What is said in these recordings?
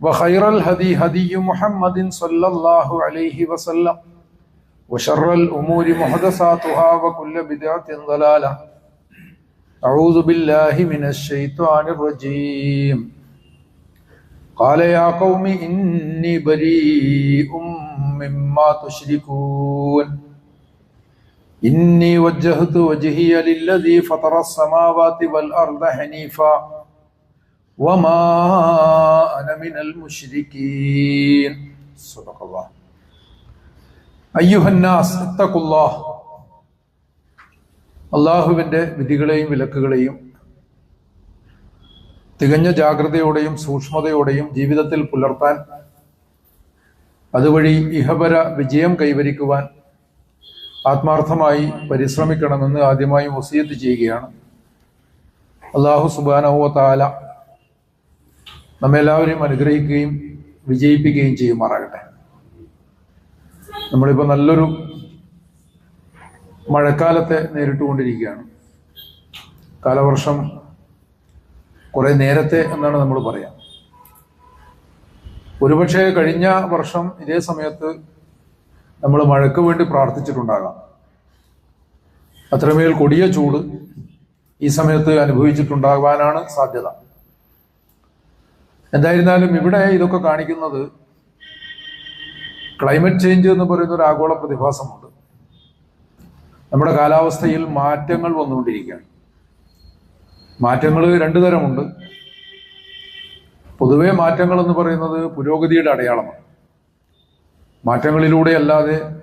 وخير الهدي هدي محمد صلى الله عليه وسلم وشر الأمور محدثاتها وكل بدعة ضلالة أعوذ بالله من الشيطان الرجيم قال يا قوم إني بريء مما تشركون إني وجهت وجهي للذي فطر السماوات والأرض حنيفاً وما أنا من المشركين صدق الله أيها الناس اتقوا الله അള്ളാഹുവിൻ്റെ വിധികളെയും വിലക്കുകളെയും തികഞ്ഞ ജാഗ്രതയോടെയും സൂക്ഷ്മതയോടെയും ജീവിതത്തിൽ പുലർത്താൻ അതുവഴി ഇഹപര വിജയം കൈവരിക്കുവാൻ ആത്മാർത്ഥമായി പരിശ്രമിക്കണമെന്ന് ആദ്യമായി വസീയത്ത് ചെയ്യുകയാണ് അള്ളാഹു സുബാനഹുവ താല നമ്മെല്ലാവരെയും അനുഗ്രഹിക്കുകയും വിജയിപ്പിക്കുകയും ചെയ്യുമാറാകട്ടെ. നമ്മളിപ്പോൾ നല്ലൊരു മഴക്കാലത്തെ നേരിട്ടുകൊണ്ടിരിക്കുകയാണ്. കാലവർഷം കുറെ നേരത്തെ എന്നാണ് നമ്മൾ പറയാം. ഒരുപക്ഷെ കഴിഞ്ഞ വർഷം ഇതേ സമയത്ത് നമ്മൾ മഴയ്ക്ക് വേണ്ടി പ്രാർത്ഥിച്ചിട്ടുണ്ടാകാം. അത്രമേൽ കൊടിയ ചൂട് ഈ സമയത്ത് അനുഭവിച്ചിട്ടുണ്ടാകാനാണ് സാധ്യത. എന്തായിരുന്നാലും ഇവിടെ ഇതൊക്കെ കാണിക്കുന്നത് ക്ലൈമറ്റ് ചേഞ്ച് എന്ന് പറയുന്ന ഒരു ആഗോള പ്രതിഭാസമുണ്ട്. നമ്മുടെ കാലാവസ്ഥയിൽ മാറ്റങ്ങൾ വന്നുകൊണ്ടിരിക്കുകയാണ്. മാറ്റങ്ങൾ രണ്ടു തരമുണ്ട്. പൊതുവെ മാറ്റങ്ങൾ എന്ന് പറയുന്നത് പുരോഗതിയുടെ അടയാളമാണ്. മാറ്റങ്ങളിലൂടെ അല്ലാതെ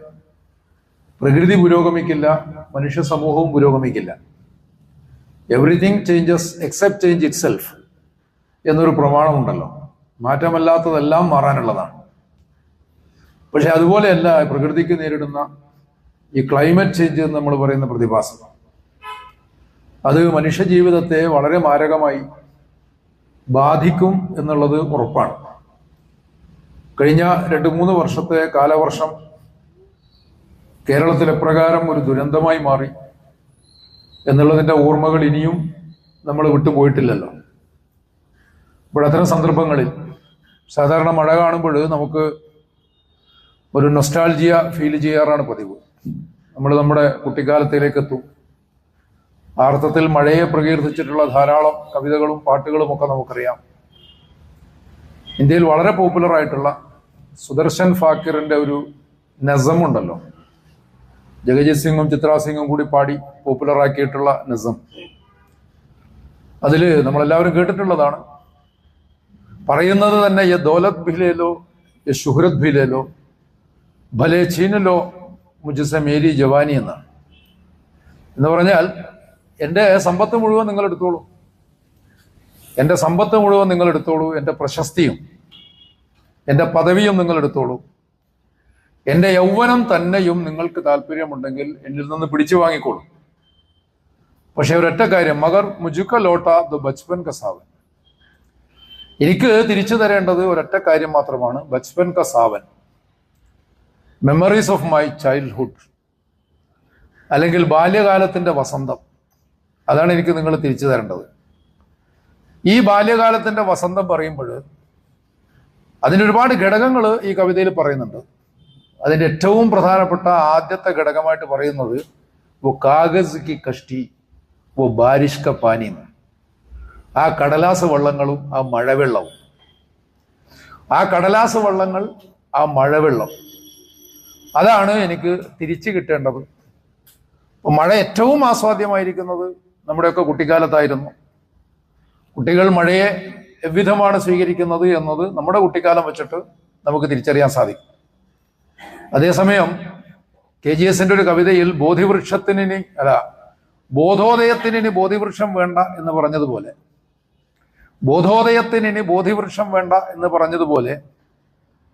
പ്രകൃതി പുരോഗമിക്കില്ല മനുഷ്യ സമൂഹവും പുരോഗമിക്കില്ല. Everything changes except change itself എന്നൊരു പ്രമാണമുണ്ടല്ലോ. മാറ്റമല്ലാത്തതെല്ലാം മാറാനുള്ളതാണ്. പക്ഷെ അതുപോലെയല്ല പ്രകൃതിക്ക് നേരിടുന്ന ഈ ക്ലൈമറ്റ് ചേഞ്ച് എന്ന് നമ്മൾ പറയുന്ന പ്രതിഭാസം. അത് മനുഷ്യജീവിതത്തെ വളരെ മാരകമായി ബാധിക്കും എന്നുള്ളത് ഉറപ്പാണ്. കഴിഞ്ഞ രണ്ട് മൂന്ന് വർഷത്തെ കാലവർഷം കേരളത്തിൽ എപ്രകാരം ഒരു ദുരന്തമായി മാറി എന്നുള്ളതിന്റെ ഓർമ്മകൾ ഇനിയും നമ്മൾ വിട്ടുപോയിട്ടില്ലല്ലോ. ഇപ്പോൾ അത്തരം സന്ദർഭങ്ങളിൽ സാധാരണ മഴ കാണുമ്പോൾ നമുക്ക് ഒരു നൊസ്റ്റാൾജിയ ഫീൽ ചെയ്യാറാണ് പതിവ്. നമ്മൾ നമ്മുടെ കുട്ടിക്കാലത്തിലേക്ക് എത്തും ആ അർത്ഥത്തിൽ മഴയെ പ്രകീർത്തിച്ചിട്ടുള്ള ധാരാളം കവിതകളും പാട്ടുകളും ഒക്കെ നമുക്കറിയാം. ഇന്ത്യയിൽ വളരെ പോപ്പുലർ ആയിട്ടുള്ള സുദർശൻ ഫാക്കിറിന്റെ ഒരു നസമുണ്ടല്ലോ ജഗജിത് സിംഗും ചിത്രാ സിംഗും കൂടി പാടി പോപ്പുലർ ആക്കിയിട്ടുള്ള നസം. അതിൽ നമ്മളെല്ലാവരും കേട്ടിട്ടുള്ളതാണ്. പറയുന്നത് തന്നെ യ ദൗലത് ഭിലേലോ യ ഷുഹ്രത് ഭിലേലോ ഭലേ ചീനലോ മുജസ മേരി ജവാനി എന്നാണ് എന്ന് പറഞ്ഞാൽ എന്റെ സമ്പത്ത് മുഴുവൻ നിങ്ങൾ എടുത്തോളൂ. എന്റെ സമ്പത്ത് മുഴുവൻ നിങ്ങൾ എടുത്തോളൂ. എന്റെ പ്രശസ്തിയും എന്റെ പദവിയും നിങ്ങൾ എടുത്തോളൂ. എന്റെ യൗവനം തന്നെയും നിങ്ങൾക്ക് താല്പര്യമുണ്ടെങ്കിൽ എന്നിൽ നിന്ന് പിടിച്ചു വാങ്ങിക്കോളൂ. പക്ഷെ ഒരൊറ്റ കാര്യം മകർ മുജുക്ക ലോട്ട ദ ബച്പൻ കസാവൻ. എനിക്ക് തിരിച്ചു തരേണ്ടത് ഒരൊറ്റ കാര്യം മാത്രമാണ് ബച്പൻ കസാവൻ സാവൻ. മെമ്മറീസ് ഓഫ് മൈ ചൈൽഡ്ഹുഡ് അല്ലെങ്കിൽ ബാല്യകാലത്തിന്റെ വസന്തം. അതാണ് എനിക്ക് നിങ്ങൾ തിരിച്ചു തരേണ്ടത്. ഈ ബാല്യകാലത്തിന്റെ വസന്തം പറയുമ്പോൾ അതിനൊരുപാട് ഘടകങ്ങൾ ഈ കവിതയിൽ പറയുന്നുണ്ട്. അതിന്റെ ഏറ്റവും പ്രധാനപ്പെട്ട ആദ്യത്തെ ഘടകമായിട്ട് പറയുന്നത് വോ കാഗസ് കി കഷ്ടി വോ ബാരിഷ് പാനി. ആ കടലാസ വള്ളങ്ങളും ആ മഴവെള്ളവും. ആ കടലാസ വള്ളങ്ങൾ ആ മഴവെള്ളം. അതാണ് എനിക്ക് തിരിച്ചു കിട്ടേണ്ടത്. മഴ ഏറ്റവും ആസ്വാദ്യമായിരിക്കുന്നത് നമ്മുടെയൊക്കെ കുട്ടിക്കാലത്തായിരുന്നു. കുട്ടികൾ മഴയെ എവിധമാണ് സ്വീകരിക്കുന്നത് എന്നത് നമ്മുടെ കുട്ടിക്കാലം വെച്ചിട്ട് നമുക്ക് തിരിച്ചറിയാൻ സാധിക്കും. അതേസമയം കെ ജി എസിന്റെ ഒരു കവിതയിൽ ബോധിവൃക്ഷത്തിനി അല്ല ബോധോദയത്തിനി ബോധിവൃക്ഷം വേണ്ട എന്ന് പറഞ്ഞതുപോലെ ബോധോദയത്തിന് ഇനി ബോധിവൃക്ഷം വേണ്ട എന്ന് പറഞ്ഞതുപോലെ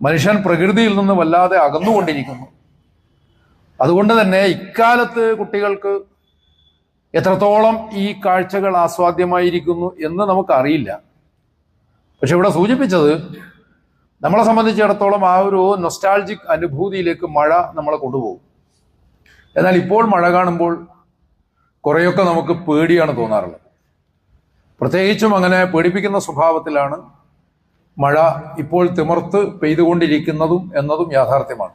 മനുഷ്യൻ പ്രകൃതിയിൽ നിന്ന് വല്ലാതെ അകന്നുകൊണ്ടിരിക്കുന്നു. അതുകൊണ്ട് തന്നെ ഇക്കാലത്ത് കുട്ടികൾക്ക് എത്രത്തോളം ഈ കാഴ്ചകൾ ആസ്വാദ്യമായിരിക്കുന്നു എന്ന് നമുക്കറിയില്ല. പക്ഷെ ഇവിടെ സൂചിപ്പിച്ചത് നമ്മളെ സംബന്ധിച്ചിടത്തോളം ആ ഒരു നൊസ്റ്റാൾജിക് അനുഭൂതിയിലേക്ക് മഴ നമ്മളെ കൊണ്ടുപോകും. എന്നാൽ ഇപ്പോൾ മഴ കാണുമ്പോൾ കുറേയൊക്കെ നമുക്ക് പേടിയാണ് തോന്നാറുള്ളത്. പ്രത്യേകിച്ചും അങ്ങനെ പേടിപ്പിക്കുന്ന സ്വഭാവത്തിലാണ് മഴ ഇപ്പോൾ തിമർത്ത് പെയ്തുകൊണ്ടിരിക്കുന്നതും എന്നതും യാഥാർത്ഥ്യമാണ്.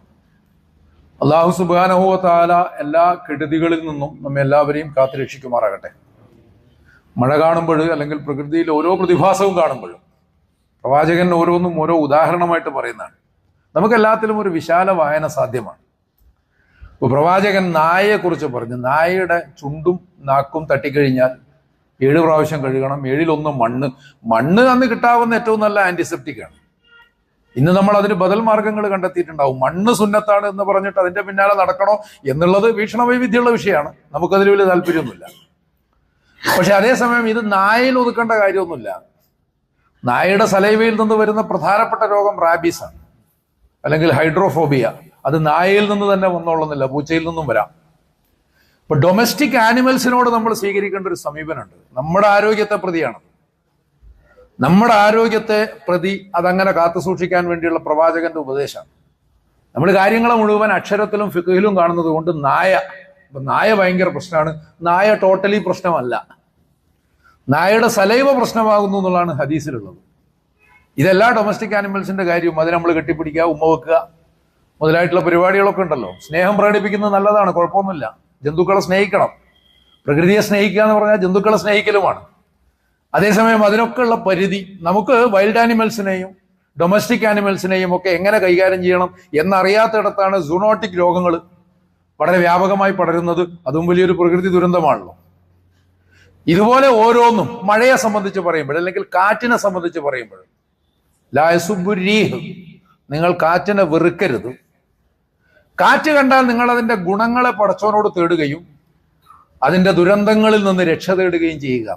അള്ളാഹു സുബാനഹുവ താല എല്ലാ കെടുതികളിൽ നിന്നും നമ്മെ എല്ലാവരെയും കാത്തുരക്ഷിക്കുമാറാകട്ടെ മഴ കാണുമ്പോൾ അല്ലെങ്കിൽ പ്രകൃതിയിൽ ഓരോ പ്രതിഭാസവും കാണുമ്പോഴും പ്രവാചകൻ ഓരോന്നും ഓരോ ഉദാഹരണമായിട്ട് പറയുന്നതാണ്. നമുക്ക് എല്ലാത്തിലും ഒരു വിശാല വായന സാധ്യമാണ്. പ്രവാചകൻ നായയെക്കുറിച്ച് പറഞ്ഞു നായയുടെ ചുണ്ടും നാക്കും തട്ടിക്കഴിഞ്ഞാൽ ഏഴ് പ്രാവശ്യം കഴുകണം ഏഴിലൊന്ന് മണ്ണ്. മണ്ണ് അന്ന് കിട്ടാവുന്ന ഏറ്റവും നല്ല ആന്റിസെപ്റ്റിക് ആണ്. ഇന്ന് നമ്മൾ അതിന് ബദൽ മാർഗങ്ങൾ കണ്ടെത്തിയിട്ടുണ്ടാവും. മണ്ണ് സുന്നത്താണ് എന്ന് പറഞ്ഞിട്ട് അതിന്റെ പിന്നാലെ നടക്കണോ എന്നുള്ളത് വീക്ഷണ വൈവിധ്യമുള്ള വിഷയമാണ്. നമുക്കതിൽ വലിയ താല്പര്യമൊന്നുമില്ല. പക്ഷെ അതേസമയം ഇത് നായയിൽ ഒതുക്കേണ്ട കാര്യമൊന്നുമില്ല. നായയുടെ സലൈവയിൽ നിന്ന് വരുന്ന പ്രധാനപ്പെട്ട രോഗം റാബീസ് ആണ്. അല്ലെങ്കിൽ ഹൈഡ്രോഫോബിയ അത് നായയിൽ നിന്ന് തന്നെ വന്നോളുന്നില്ല. പൂച്ചയിൽ നിന്നും വരാം. ഇപ്പൊ ഡൊമസ്റ്റിക് ആനിമൽസിനോട് നമ്മൾ സ്വീകരിക്കേണ്ട ഒരു സമീപനമുണ്ട്. നമ്മുടെ ആരോഗ്യത്തെ പ്രതിയാണ്. നമ്മുടെ ആരോഗ്യത്തെ പ്രതി അതങ്ങനെ കാത്തു സൂക്ഷിക്കാൻ വേണ്ടിയുള്ള പ്രവാചകന്റെ ഉപദേശമാണ്. നമ്മൾ കാര്യങ്ങളെ മുഴുവൻ അക്ഷരത്തിലും ഫിഖിലും കാണുന്നത് കൊണ്ട് നായ നായ ഭയങ്കര പ്രശ്നമാണ്. നായ ടോട്ടലി പ്രശ്നമല്ല. നായയുടെ സലൈവ പ്രശ്നമാകുന്നു എന്നുള്ളതാണ് ഹദീസിലുള്ളത്. ഇതെല്ലാ ഡൊമസ്റ്റിക് ആനിമൽസിന്റെ കാര്യവും അത് നമ്മൾ കെട്ടിപ്പിടിക്കുക ഉമ്മ വെക്കുക മുതലായിട്ടുള്ള പരിപാടികളൊക്കെ ഉണ്ടല്ലോ. സ്നേഹം പ്രകടിപ്പിക്കുന്നത് നല്ലതാണ് കുഴപ്പമൊന്നുമില്ല. ജന്തുക്കളെ സ്നേഹിക്കണം. പ്രകൃതിയെ സ്നേഹിക്കുക എന്ന് പറഞ്ഞാൽ ജന്തുക്കളെ സ്നേഹിക്കലുമാണ്. അതേസമയം അതിനൊക്കെ ഉള്ള പരിധി നമുക്ക് വൈൽഡ് ആനിമൽസിനെയും ഡൊമസ്റ്റിക് ആനിമൽസിനെയും ഒക്കെ എങ്ങനെ കൈകാര്യം ചെയ്യണം എന്നറിയാത്തിടത്താണ് സൂണോട്ടിക് രോഗങ്ങൾ വളരെ വ്യാപകമായി പടരുന്നത്. അതും വലിയൊരു പ്രകൃതി ദുരന്തമാണല്ലോ. ഇതുപോലെ ഓരോന്നും മഴയെ സംബന്ധിച്ച് പറയുമ്പോൾ അല്ലെങ്കിൽ കാറ്റിനെ സംബന്ധിച്ച് പറയുമ്പോൾ ലായസുബുരീഹ് നിങ്ങൾ കാറ്റിനെ വെറുക്കരുത്. കാറ്റ് കണ്ടാൽ നിങ്ങൾ അതിന്റെ ഗുണങ്ങളെ പടച്ചവനോട് തേടുകയും അതിന്റെ ദുരന്തങ്ങളിൽ നിന്ന് രക്ഷ തേടുകയും ചെയ്യുക.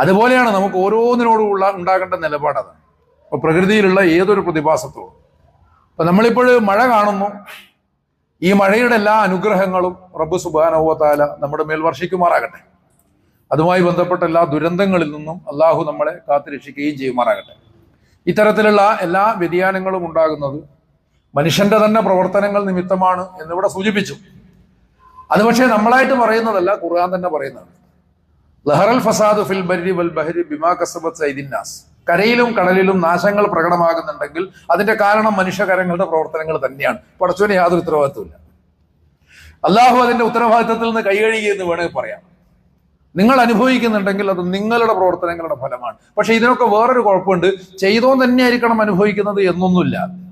അതുപോലെയാണ് നമുക്ക് ഓരോന്നിനോടും ഉള്ള ഉണ്ടാകേണ്ട നിലപാടത് ഇപ്പൊ പ്രകൃതിയിലുള്ള ഏതൊരു പ്രതിഭാസത്തോടും. ഇപ്പൊ നമ്മളിപ്പോൾ മഴ കാണുന്നു. ഈ മഴയുടെ എല്ലാ അനുഗ്രഹങ്ങളും റബ്ബ് സുബാനോവത്താല നമ്മുടെ മേൽ വർഷിക്കുമാറാകട്ടെ. അതുമായി ബന്ധപ്പെട്ട എല്ലാ ദുരന്തങ്ങളിൽ നിന്നും അള്ളാഹു നമ്മളെ കാത്തുരക്ഷിക്കുകയും ചെയ്യുമാറാകട്ടെ. ഇത്തരത്തിലുള്ള എല്ലാ വ്യതിയാനങ്ങളും ഉണ്ടാകുന്നത് മനുഷ്യന്റെ തന്നെ പ്രവർത്തനങ്ങൾ നിമിത്തമാണ് എന്നിവിടെ സൂചിപ്പിച്ചു. അത് പക്ഷേ നമ്മളായിട്ട് പറയുന്നതല്ല ഖുർആൻ തന്നെ പറയുന്നതാണ്. ലഹറൽ ഫസാദ് ഫിൽ ബരി വൽ ബഹരി ബിമാ കസബത്ത് സൈദിന്നാസ് കരയിലും കടലിലും നാശങ്ങൾ പ്രകടമാകുന്നുണ്ടെങ്കിൽ അതിന്റെ കാരണം മനുഷ്യകരങ്ങളുടെ പ്രവർത്തനങ്ങൾ തന്നെയാണ്. പടച്ചോന് യാതൊരു ഉത്തരവാദിത്വമില്ല അള്ളാഹു അതിന്റെ ഉത്തരവാദിത്തത്തിൽ നിന്ന് കൈകഴുകി എന്ന് വേണമെങ്കിൽ പറയാം. നിങ്ങൾ അനുഭവിക്കുന്നുണ്ടെങ്കിൽ അത് നിങ്ങളുടെ പ്രവർത്തനങ്ങളുടെ ഫലമാണ്. പക്ഷെ ഇതിനൊക്കെ വേറൊരു കുഴപ്പമുണ്ട്. ചെയ്തോ തന്നെയായിരിക്കണം അനുഭവിക്കുന്നത് എന്നൊന്നുമില്ല.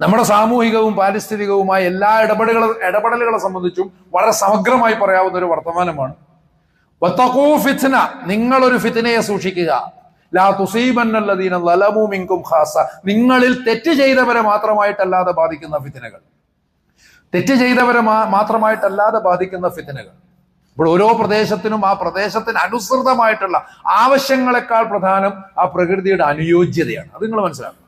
നമ്മുടെ സാമൂഹികവും പാരിസ്ഥിതികവുമായ എല്ലാ ഇടപെടലുകൾ ഇടപെടലുകളെ സംബന്ധിച്ചും വളരെ സമഗ്രമായി പറയാവുന്ന ഒരു വർത്തമാനമാണ്. ഫിത്ന നിങ്ങളൊരു ഫിത്നയെ സൂക്ഷിക്കുക. ലാ തുസീബന്നല്ലദീന ലലമു മിൻകും ഖാസ നിങ്ങളിൽ തെറ്റ് ചെയ്തവരെ മാത്രമായിട്ടല്ലാതെ ബാധിക്കുന്ന ഫിത്നകൾ. തെറ്റ് ചെയ്തവരെ മാത്രമായിട്ടല്ലാതെ ബാധിക്കുന്ന ഫിത്തിനകൾ ഇപ്പോൾ ഓരോ പ്രദേശത്തിനും ആ പ്രദേശത്തിന് അനുസൃതമായിട്ടുള്ള ആവശ്യങ്ങളെക്കാൾ പ്രധാനം ആ പ്രകൃതിയുടെ അനുയോജ്യതയാണ്. അത് നിങ്ങൾ മനസ്സിലാക്കണം.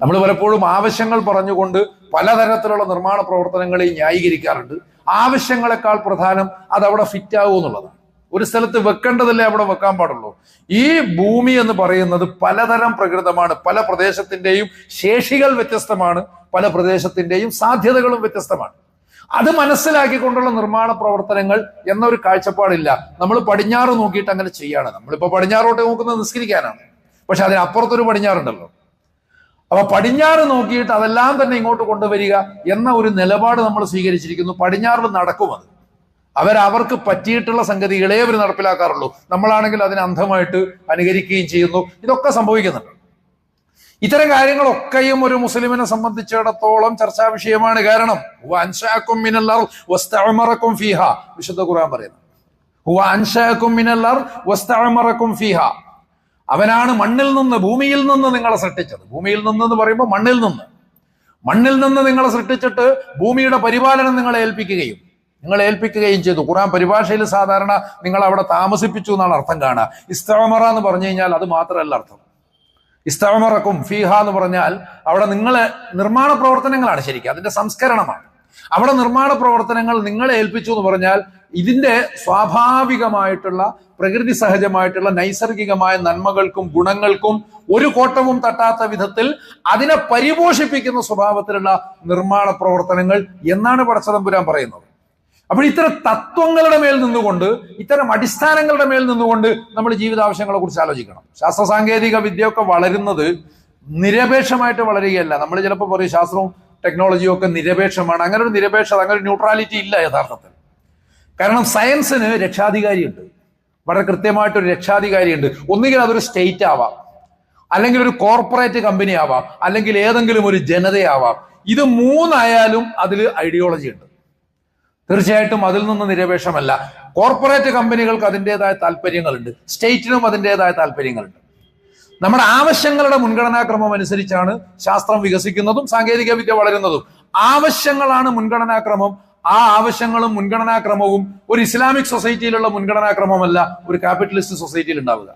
നമ്മൾ പലപ്പോഴും ആവശ്യങ്ങൾ പറഞ്ഞുകൊണ്ട് പലതരത്തിലുള്ള നിർമ്മാണ പ്രവർത്തനങ്ങളെ ന്യായീകരിക്കാറുണ്ട്. ആവശ്യങ്ങളെക്കാൾ പ്രധാനം അത് അവിടെ ഫിറ്റ് ആകും എന്നുള്ളതാണ്. ഒരു സ്ഥലത്ത് വെക്കേണ്ടതല്ലേ അവിടെ വെക്കാൻ പാടുള്ളൂ? ഈ ഭൂമി എന്ന് പറയുന്നത് പലതരം പ്രകൃതമാണ്. പല പ്രദേശത്തിന്റെയും ശേഷികൾ വ്യത്യസ്തമാണ്. പല പ്രദേശത്തിന്റെയും സാധ്യതകളും വ്യത്യസ്തമാണ്. അത് മനസ്സിലാക്കിക്കൊണ്ടുള്ള നിർമ്മാണ പ്രവർത്തനങ്ങൾ എന്നൊരു കാഴ്ചപ്പാടില്ല. നമ്മൾ പടിഞ്ഞാറ് നോക്കിയിട്ട് അങ്ങനെ ചെയ്യാണ്. നമ്മളിപ്പോ പടിഞ്ഞാറോട്ട് നോക്കുന്നത് നിസ്കരിക്കാനാണ്. പക്ഷെ അതിനപ്പുറത്തൊരു പടിഞ്ഞാറുണ്ടല്ലോ. അപ്പൊ പടിഞ്ഞാറ് നോക്കിയിട്ട് അതെല്ലാം തന്നെ ഇങ്ങോട്ട് കൊണ്ടുവരിക എന്ന ഒരു നിലപാട് നമ്മൾ സ്വീകരിച്ചിരിക്കുന്നു. പടിഞ്ഞാറിൽ നടക്കുമത് അവരവർക്ക് പറ്റിയിട്ടുള്ള സംഗതികളെ അവർ നടപ്പിലാക്കാറുള്ളൂ. നമ്മളാണെങ്കിൽ അതിനെ അന്ധമായിട്ട് അനുകരിക്കുകയും ചെയ്യുന്നു. ഇതൊക്കെ സംഭവിക്കുന്നുണ്ട്. ഇത്തരം കാര്യങ്ങളൊക്കെയും ഒരു മുസ്ലിമിനെ സംബന്ധിച്ചിടത്തോളം ചർച്ചാ വിഷയമാണ്. കാരണം ഫീഹ വിശുദ്ധ ഖുർആൻ പറയുന്നു. ഫീഹ അവനാണ് മണ്ണിൽ നിന്ന് ഭൂമിയിൽ നിന്ന് നിങ്ങളെ സൃഷ്ടിച്ചത്. ഭൂമിയിൽ നിന്ന് എന്ന് പറയുമ്പോൾ മണ്ണിൽ നിന്ന്. മണ്ണിൽ നിന്ന് നിങ്ങളെ സൃഷ്ടിച്ചിട്ട് ഭൂമിയുടെ പരിപാലനം നിങ്ങളെ ഏൽപ്പിക്കുകയും നിങ്ങൾ ഏൽപ്പിക്കുകയും ചെയ്തു. ഖുറാൻ പരിഭാഷയിൽ സാധാരണ നിങ്ങൾ അവിടെ താമസിപ്പിച്ചു എന്നാണ് അർത്ഥം കാണുക. ഇസ്തമറ എന്ന് പറഞ്ഞു കഴിഞ്ഞാൽ അത് മാത്രമല്ല അർത്ഥം. ഇസ്തമറക്കും ഫീഹ എന്ന് പറഞ്ഞാൽ അവിടെ നിങ്ങൾ നിർമ്മാണ പ്രവർത്തനങ്ങളാണ് ശരിക്കും. അതിന്റെ സംസ്കരണമാണ്. അവിടെ നിർമ്മാണ പ്രവർത്തനങ്ങൾ നിങ്ങളെ ഏൽപ്പിച്ചു എന്ന് പറഞ്ഞാൽ ഇതിന്റെ സ്വാഭാവികമായിട്ടുള്ള പ്രകൃതി സഹജമായിട്ടുള്ള നൈസർഗികമായ നന്മകൾക്കും ഗുണങ്ങൾക്കും ഒരു കോട്ടവും തട്ടാത്ത വിധത്തിൽ അതിനെ പരിപോഷിപ്പിക്കുന്ന സ്വഭാവത്തിലുള്ള നിർമ്മാണ പ്രവർത്തനങ്ങൾ എന്നാണ് പടച്ചതമ്പുരാൻ പറയുന്നത്. അപ്പോൾ ഇത്തരം തത്വങ്ങളുടെ മേൽ നിന്നുകൊണ്ട് ഇത്തരം അടിസ്ഥാനങ്ങളുടെ മേൽ നിന്നുകൊണ്ട് നമ്മൾ ജീവിതാവശ്യങ്ങളെ കുറിച്ച് ആലോചിക്കണം. ശാസ്ത്ര സാങ്കേതിക വിദ്യ ഒക്കെ വളരുന്നത് നിരപേക്ഷമായിട്ട് വളരുകയല്ല. നമ്മൾ ചിലപ്പോൾ പറയും ശാസ്ത്രവും ടെക്നോളജിയും ഒക്കെ നിരപേക്ഷമാണ്. അങ്ങനെ ഒരു നിരപേക്ഷത അങ്ങനെ ഒരു ന്യൂട്രാലിറ്റി ഇല്ല യഥാർത്ഥത്തിൽ. കാരണം സയൻസിന് രക്ഷാധികാരിയുണ്ട്. വളരെ കൃത്യമായിട്ടൊരു രക്ഷാധികാരിയുണ്ട്. ഒന്നുകിൽ അതൊരു സ്റ്റേറ്റ് ആവാം. അല്ലെങ്കിൽ ഒരു കോർപ്പറേറ്റ് കമ്പനി ആവാം. അല്ലെങ്കിൽ ഏതെങ്കിലും ഒരു ജനതയാവാം. ഇത് മൂന്നായാലും അതിൽ ഐഡിയോളജി ഉണ്ട്. തീർച്ചയായിട്ടും അതിൽ നിന്ന് നിരപേക്ഷമല്ല. കോർപ്പറേറ്റ് കമ്പനികൾക്ക് അതിന്റെതായ താല്പര്യങ്ങളുണ്ട്. സ്റ്റേറ്റിനും അതിന്റെതായ താല്പര്യങ്ങളുണ്ട്. നമ്മുടെ ആവശ്യങ്ങളുടെ മുൻഗണനാക്രമം അനുസരിച്ചാണ് ശാസ്ത്രം വികസിക്കുന്നതും സാങ്കേതിക വിദ്യ വളരുന്നതും. ആവശ്യങ്ങളാണ് മുൻഗണനാക്രമം. ആ ആവശ്യങ്ങളും മുൻഗണനാക്രമവും ഒരു ഇസ്ലാമിക് സൊസൈറ്റിയിലുള്ള മുൻഗണനാക്രമമല്ല ഒരു ക്യാപിറ്റലിസ്റ്റ് സൊസൈറ്റിയിൽ ഉണ്ടാവുക.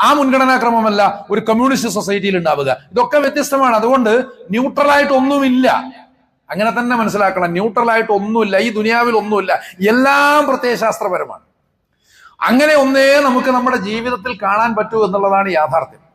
ആ മുൻഗണനാക്രമമല്ല ഒരു കമ്മ്യൂണിസ്റ്റ് സൊസൈറ്റിയിൽ ഉണ്ടാവുക. ഇതൊക്കെ വ്യത്യസ്തമാണ്. അതുകൊണ്ട് ന്യൂട്രലായിട്ട് ഒന്നുമില്ല. അങ്ങനെ തന്നെ മനസ്സിലാക്കണം. ന്യൂട്രലായിട്ട് ഒന്നുമില്ല. ഈ ദുനിയാവിൽ ഒന്നുമില്ല. എല്ലാം പ്രത്യയശാസ്ത്രപരമാണ്. അങ്ങനെ ഒന്നേ നമുക്ക് നമ്മുടെ ജീവിതത്തിൽ കാണാൻ പറ്റൂ എന്നുള്ളതാണ് യാഥാർത്ഥ്യം.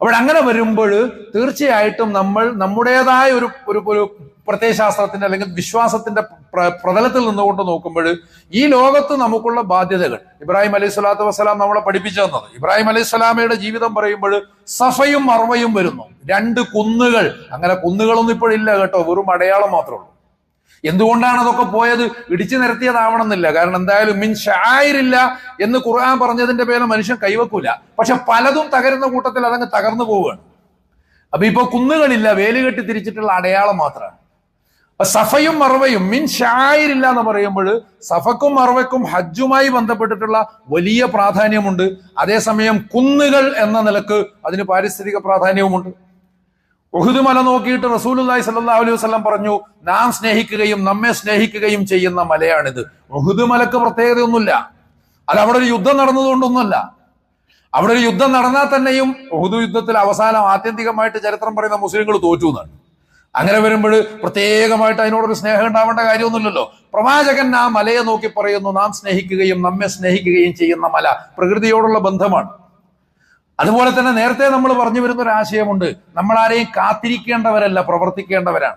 അപ്പോൾ അങ്ങനെ വരുമ്പോൾ തീർച്ചയായിട്ടും നമ്മൾ നമ്മുടേതായ ഒരു ഒരു ഒരു പ്രത്യയശാസ്ത്രത്തിന്റെ അല്ലെങ്കിൽ വിശ്വാസത്തിന്റെ പ്ര- പ്രതലത്തിൽ നിന്നുകൊണ്ട് നോക്കുമ്പോൾ ഈ ലോകത്ത് നമുക്കുള്ള ബാധ്യതകൾ. ഇബ്രാഹിം അലൈഹി സ്വലാത്തു വസ്സലാം നമ്മളെ പഠിപ്പിച്ചു തന്നത്. ഇബ്രാഹിം അലൈഹി സ്വലാമയുടെ ജീവിതം പറയുമ്പോൾ സഫയും മറവയും വരുന്നു. രണ്ട് കുന്നുകൾ. അങ്ങനെ കുന്നുകളൊന്നും ഇപ്പോഴില്ല കേട്ടോ. വെറും അടയാളം മാത്രമേ ഉള്ളൂ. എന്തുകൊണ്ടാണ് അതൊക്കെ പോയത്? ഇടിച്ചു നിരത്തിയതാവണമെന്നില്ല. കാരണം എന്തായാലും മിൻ ഷായിരില്ല എന്ന് ഖുർആൻ പറഞ്ഞതിന്റെ പേരിൽ മനുഷ്യൻ കൈവക്കൂല. പക്ഷെ പലതും തകരുന്ന കൂട്ടത്തിൽ അതങ്ങ് തകർന്നു പോവുകയാണ്. അപ്പൊ ഇപ്പൊ കുന്നുകളില്ല വേലുകെട്ടി തിരിച്ചിട്ടുള്ള അടയാളം മാത്രമാണ്. സഫയും മറവയും മിൻ ഷായിരില്ല എന്ന് പറയുമ്പോൾ സഫക്കും മറവയ്ക്കും ഹജ്ജുമായി ബന്ധപ്പെട്ടിട്ടുള്ള വലിയ പ്രാധാന്യമുണ്ട്. അതേസമയം കുന്നുകൾ എന്ന നിലയ്ക്ക് അതിന് പാരിസ്ഥിതിക പ്രാധാന്യവുമുണ്ട്. ഉഹുദ് മല നോക്കിയിട്ട് റസൂലുല്ലാഹി സല്ലല്ലാഹു അലൈഹി വസല്ലം പറഞ്ഞു നാം സ്നേഹിക്കുകയും നമ്മെ സ്നേഹിക്കുകയും ചെയ്യുന്ന മലയാണിത്. ഉഹുദ് മലക്ക് പ്രത്യേകതയൊന്നുമില്ല. അത് അവിടെ ഒരു യുദ്ധം നടന്നതുകൊണ്ടൊന്നുമല്ല. അവിടെ ഒരു യുദ്ധം നടന്നാൽ തന്നെയും ഉഹുദ് യുദ്ധത്തിൽ അവസാനം ആത്യന്തികമായിട്ട് ചരിത്രം പറയുന്ന മുസ്ലിങ്ങൾ തോറ്റു എന്നാണ്. അങ്ങനെ വരുമ്പോൾ പ്രത്യേകമായിട്ട് അതിനോടൊരു സ്നേഹം ഉണ്ടാവേണ്ട കാര്യമൊന്നുമില്ലല്ലോ. പ്രവാചകൻ ആ മലയെ നോക്കി പറയുന്നു നാം സ്നേഹിക്കുകയും നമ്മെ സ്നേഹിക്കുകയും ചെയ്യുന്ന മല പ്രകൃതിയോടുള്ള ബന്ധമാണ്. അതുപോലെ തന്നെ നേരത്തെ നമ്മൾ പറഞ്ഞു വരുന്ന ഒരു ആശയമുണ്ട്. നമ്മൾ ആരെയും കാത്തിരിക്കേണ്ടവരല്ല പ്രവർത്തിക്കേണ്ടവരാണ്.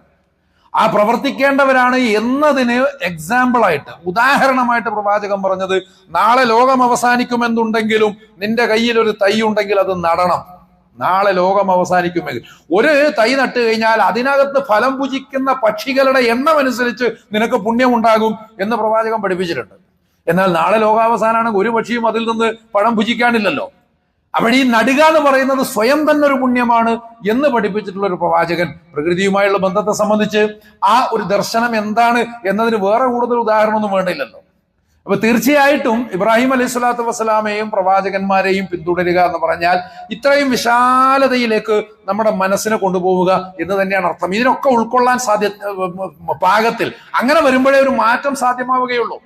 ആ പ്രവർത്തിക്കേണ്ടവരാണ് എന്നതിന് എക്സാമ്പിൾ ആയിട്ട് ഉദാഹരണമായിട്ട് പ്രവാചകൻ പറഞ്ഞത് നാളെ ലോകം അവസാനിക്കുമെന്നുണ്ടെങ്കിലും നിന്റെ കയ്യിൽ ഒരു തൈ ഉണ്ടെങ്കിൽ അത് നടണം. നാളെ ലോകം അവസാനിക്കുമെങ്കിൽ. ഒരു തൈ നട്ട് കഴിഞ്ഞാൽ അതിനകത്ത് ഫലം പുജിക്കുന്ന പക്ഷികളുടെ എണ്ണം അനുസരിച്ച് നിനക്ക് പുണ്യം ഉണ്ടാകും എന്ന് പ്രവാചകൻ പഠിപ്പിച്ചിട്ടുണ്ട്. എന്നാൽ നാളെ ലോകാവസാനാണെങ്കിൽ ഒരു പക്ഷിയും അതിൽ നിന്ന് പഴം ഭുജിക്കാനില്ലല്ലോ. അവിടെ ഈ നടുക എന്ന് പറയുന്നത് സ്വയം തന്നെ ഒരു പുണ്യമാണ് എന്ന് പഠിപ്പിച്ചിട്ടുള്ള ഒരു പ്രവാചകൻ. പ്രകൃതിയുമായുള്ള ബന്ധത്തെ സംബന്ധിച്ച് ആ ഒരു ദർശനം എന്താണ് എന്നതിന് വേറെ കൂടുതൽ ഉദാഹരണമൊന്നും വേണ്ടില്ലല്ലോ. അപ്പൊ തീർച്ചയായിട്ടും ഇബ്രാഹിം അലൈഹി സ്വലാത്തു വസ്സലാമയും പ്രവാചകന്മാരെയും പിന്തുടരുക എന്ന് പറഞ്ഞാൽ ഇത്രയും വിശാലതയിലേക്ക് നമ്മുടെ മനസ്സിനെ കൊണ്ടുപോവുക എന്ന് തന്നെയാണ് അർത്ഥം. ഇതിനൊക്കെ ഉൾക്കൊള്ളാൻ സാധ്യ പാകത്തിൽ അങ്ങനെ വരുമ്പോഴേ ഒരു മാറ്റം സാധ്യമാവുകയുള്ളൂ.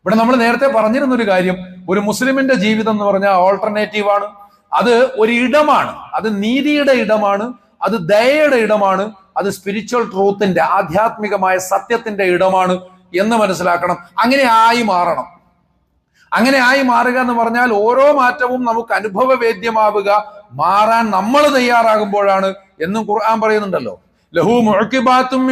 ഇവിടെ നമ്മൾ നേരത്തെ പറഞ്ഞിരുന്ന ഒരു കാര്യം ഒരു മുസ്ലിമിന്റെ ജീവിതം എന്ന് പറഞ്ഞാൽ ഓൾട്ടർനേറ്റീവ് ആണ്. അത് ഒരു ഇടമാണ് അത് നീതിയുടെ ഇടമാണ്. അത് ദയയുടെ ഇടമാണ്. അത് സ്പിരിച്വൽ ട്രൂത്തിന്റെ ആധ്യാത്മികമായ സത്യത്തിന്റെ ഇടമാണ് എന്ന് മനസ്സിലാക്കണം. അങ്ങനെ ആയി മാറണം. അങ്ങനെ ആയി മാറുക എന്ന് പറഞ്ഞാൽ ഓരോ മാറ്റവും നമുക്ക് അനുഭവവേദ്യമാവുക മാറാൻ നമ്മൾ തയ്യാറാകുമ്പോഴാണ് എന്നും ഖുർആൻ പറയുന്നുണ്ടല്ലോ. ലഹു മുഅഖിബാത്തും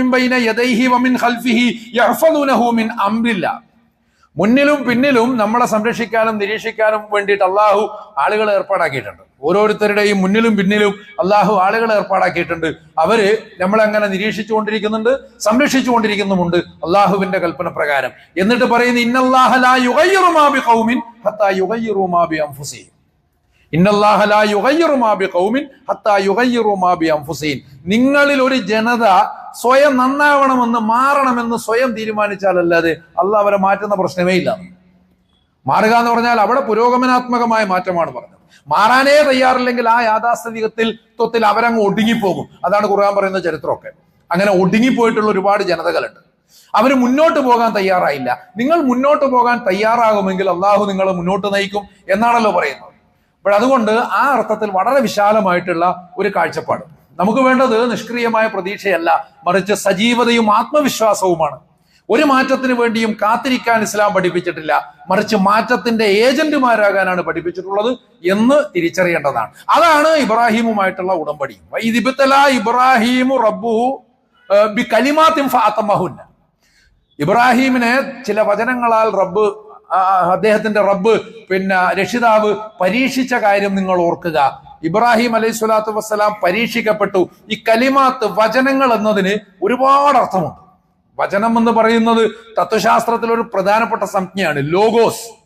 മുന്നിലും പിന്നിലും നമ്മളെ സംരക്ഷിക്കാനും നിരീക്ഷിക്കാനും വേണ്ടിയിട്ട് അള്ളാഹു ആളുകൾ ഏർപ്പാടാക്കിയിട്ടുണ്ട്. ഓരോരുത്തരുടെയും മുന്നിലും പിന്നിലും അള്ളാഹു ആളുകൾ ഏർപ്പാടാക്കിയിട്ടുണ്ട്. അവർ നമ്മളങ്ങനെ നിരീക്ഷിച്ചു കൊണ്ടിരിക്കുന്നുണ്ട് സംരക്ഷിച്ചു കൊണ്ടിരിക്കുന്നുമുണ്ട് അള്ളാഹുവിന്റെ കൽപ്പന പ്രകാരം. എന്നിട്ട് പറയുന്നു ഇന്നല്ലാഹ ലാ യുഗയ്യിറു മാ ബി ഖൗമിൻ ഹത്താ യുഗയ്യിറു മാ നിങ്ങളിൽ ഒരു ജനത സ്വയം നന്നാവണമെന്ന് മാറണമെന്ന് സ്വയം തീരുമാനിച്ചാലല്ലാതെ അള്ളാഹ് അവരെ മാറ്റുന്ന പ്രശ്നമേ ഇല്ല. മാറുക എന്ന് പറഞ്ഞാൽ അവിടെ പുരോഗമനാത്മകമായ മാറ്റമാണ് പറഞ്ഞത്. മാറാനേ തയ്യാറില്ലെങ്കിൽ ആ യാഥാസ്ഥിതികത്തിൽ ത്വത്തിൽ അവരങ്ങ് ഒടുങ്ങിപ്പോകും. അതാണ് ഖുർആൻ പറയുന്ന ചരിത്രമൊക്കെ. അങ്ങനെ ഒടുങ്ങിപ്പോയിട്ടുള്ള ഒരുപാട് ജനതകളുണ്ട്. അവർ മുന്നോട്ട് പോകാൻ തയ്യാറായില്ല. നിങ്ങൾ മുന്നോട്ട് പോകാൻ തയ്യാറാകുമെങ്കിൽ അള്ളാഹു നിങ്ങളെ മുന്നോട്ട് നയിക്കും എന്നാണല്ലോ പറയുന്നത്. അതുകൊണ്ട് ആ അർത്ഥത്തിൽ വളരെ വിശാലമായിട്ടുള്ള ഒരു കാഴ്ചപ്പാട്. നമുക്ക് വേണ്ടത് നിഷ്ക്രിയമായ പ്രതീക്ഷയല്ല മറിച്ച് സജീവതയും ആത്മവിശ്വാസവുമാണ്. ഒരു മാറ്റത്തിന് വേണ്ടിയും കാത്തിരിക്കാൻ ഇസ്ലാം പഠിപ്പിച്ചിട്ടില്ല മറിച്ച് മാറ്റത്തിന്റെ ഏജന്റുമാരാകാനാണ് പഠിപ്പിച്ചിട്ടുള്ളത് എന്ന് തിരിച്ചറിയേണ്ടതാണ്. അതാണ് ഇബ്രാഹിമുമായിട്ടുള്ള ഉടമ്പടി. ഇബ്രാഹീമു റബ്ബുഹു ബി കലിമാത്തിൻ ഫാത്തമഹുന്ന ഇബ്രാഹിമിനെ ചില വചനങ്ങളാൽ റബ്ബ് അദ്ദേഹത്തിന്റെ റബ്ബ് പിന്നെ രക്ഷിതാവ് പരീക്ഷിച്ച കാര്യം നിങ്ങൾ ഓർക്കുക. ഇബ്രാഹിം അലൈഹി സ്വലാത്തു വസ്സലാം പരീക്ഷിക്കപ്പെട്ടു. ഈ കലിമാത്ത് വചനങ്ങൾ എന്നതിന് ഒരുപാട് അർത്ഥമുണ്ട്. വചനം എന്ന് പറയുന്നത് തത്വശാസ്ത്രത്തിൽ ഒരു പ്രധാനപ്പെട്ട സംജ്ഞയാണ് ലോഗോസ്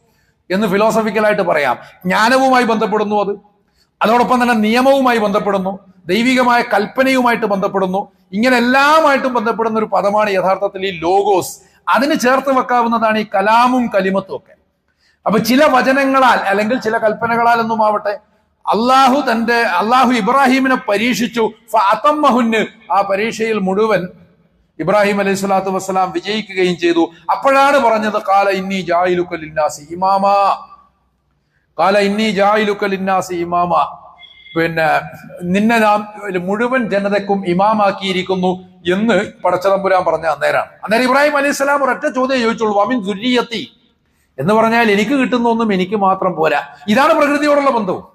എന്ന് ഫിലോസഫിക്കലായിട്ട് പറയാം. ജ്ഞാനവുമായി ബന്ധപ്പെടുന്നു അത്. അതോടൊപ്പം തന്നെ നിയമവുമായി ബന്ധപ്പെടുന്നു. ദൈവികമായ കൽപ്പനയുമായിട്ട് ബന്ധപ്പെടുന്നു. ഇങ്ങനെ എല്ലാമായിട്ടും ബന്ധപ്പെടുന്ന ഒരു പദമാണ് യഥാർത്ഥത്തിൽ ഈ ലോഗോസ്. അതിന് ചേർത്ത് വെക്കാവുന്നതാണ് ഈ കലാമും കലിമത്തും ഒക്കെ. അപ്പൊ ചില വചനങ്ങളാൽ അല്ലെങ്കിൽ ചില കൽപ്പനകളാൽ ഒന്നും ആവട്ടെ അള്ളാഹു തന്റെ അള്ളാഹു ഇബ്രാഹിമിനെ പരീക്ഷിച്ചു. ഫഅതമ്മഹുന്ന് ആ പരീക്ഷയിൽ മുഴുവൻ ഇബ്രാഹിം അലൈഹി സ്വലാത്തു വസ്സലാം വിജയിക്കുകയും ചെയ്തു. അപ്പോഴാണ് പറഞ്ഞത് കാല ഇന്നി ജായിലുക്കലിന്നാസി ഇമാമാ. കാല ഇന്നി ജായിലുക്കലിന്നാസി ഇമാമ. പിന്നെ നിന്നെ നാം മുഴുവൻ ജനതയ്ക്കും ഇമാമാക്കിയിരിക്കുന്നു എന്ന് പടച്ചതമ്പുരാൻ പറഞ്ഞ അന്നേരാണ്. അന്നേരം ഇബ്രാഹിം അലൈഹി സ്വലാം ഒരൊറ്റ ചോദ്യം ചോദിച്ചുള്ളൂ അമിൻ ദുര്യത്തി? എന്ന് പറഞ്ഞാൽ എനിക്ക് കിട്ടുന്ന ഒന്നും എനിക്ക് മാത്രം പോരാ. ഇതാണ് പ്രകൃതിയോടുള്ള ബന്ധവും.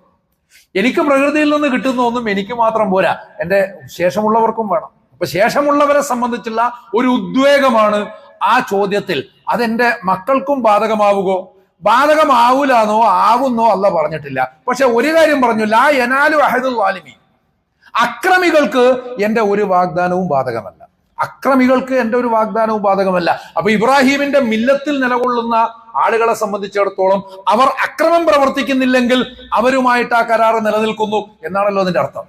എനിക്ക് പ്രകൃതിയിൽ നിന്ന് കിട്ടുന്ന ഒന്നും എനിക്ക് മാത്രം പോരാ. എന്റെ ശേഷമുള്ളവർക്കും വേണം. അപ്പൊ ശേഷമുള്ളവരെ സംബന്ധിച്ചുള്ള ഒരു ഉദ്വേഗമാണ് ആ ചോദ്യത്തിൽ. അതെന്റെ മക്കൾക്കും ബാധകമാവുകോ? ബാധകമാവൂലാന്നോ ആകുന്നോ അല്ല പറഞ്ഞിട്ടില്ല. പക്ഷെ ഒരു കാര്യം പറഞ്ഞു ലാ എനാലു അഹദുൽ വാലിമി അക്രമികൾക്ക് എന്റെ ഒരു വാഗ്ദാനവും ബാധകമല്ല. അക്രമികൾക്ക് എന്റെ ഒരു വാഗ്ദാനവും ബാധകമല്ല. അപ്പൊ ഇബ്രാഹിമിന്റെ മില്ലത്തിൽ നിലകൊള്ളുന്ന ആളുകളെ സംബന്ധിച്ചിടത്തോളം അവർ അക്രമം പ്രവർത്തിക്കുന്നില്ലെങ്കിൽ അവരുമായിട്ട് ആ കരാർ നിലനിൽക്കുന്നു എന്നാണല്ലോ അതിന്റെ അർത്ഥം.